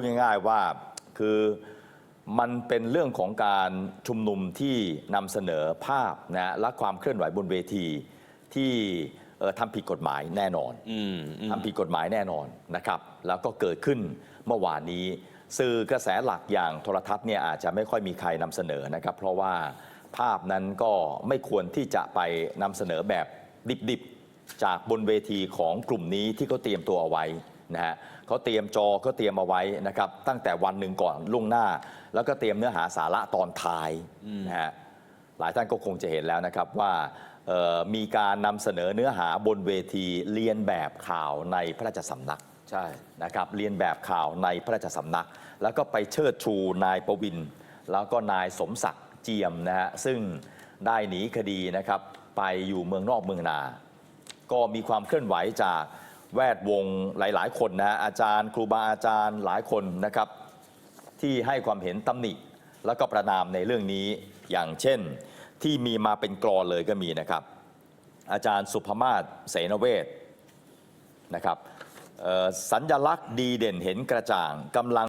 พูดง่ายๆว่าคือมันเป็นเรื่องของการชุมนุมที่นำเสนอภาพนะและความเคลื่อนไหวบนเวทีที่เอ่อทำผิดกฎหมายแน่นอนอืมอืมทำผิดกฎหมายแน่นอนนะครับ แล้วก็เกิดขึ้นเมื่อวานนี้ สื่อกระแสหลักอย่างโทรทัศน์เนี่ยอาจจะไม่ค่อยมีใครนำเสนอนะครับ เพราะว่าภาพนั้นก็ไม่ควรที่จะไปนำเสนอแบบดิบๆ จากบนเวทีของกลุ่มนี้ที่เขาเตรียมตัวเอาไว้ นะฮะเขาเตรียมจอเขาเตรียมเอาไว้นะครับตั้งแต่วันหนึ่งก่อนล่วงหน้า แล้วก็เตรียมเนื้อหาสาระตอนท้ายนะฮะหลายท่านก็คงจะเห็นแล้วนะครับว่าเอ่อมีการนำเสนอเนื้อหาบนเวทีเรียนแบบข่าวในพระราชสำนักใช่นะครับเรียนแบบข่าวในพระราชสำนัก แล้วก็ไปเชิดชูนายประวิน แล้วก็นายสมศักดิ์เจียมนะฮะซึ่งได้หนีคดีนะครับไปอยู่เมืองนอกเมืองนา ก็มีความเคลื่อนไหวจาก แวดวงหลาย ๆ คนนะฮะอาจารย์ ครูบาอาจารย์หลายคนนะครับ ที่ให้ความเห็นตำหนิ แล้วก็ประนามในเรื่องนี้อย่างเช่น ที่มีมาเป็นกรอเลยก็มีนะครับ อาจารย์สุภมาศเสนเวศนะครับสัญญลักษณ์ดีเด่นเห็นกระจ่างกำลัง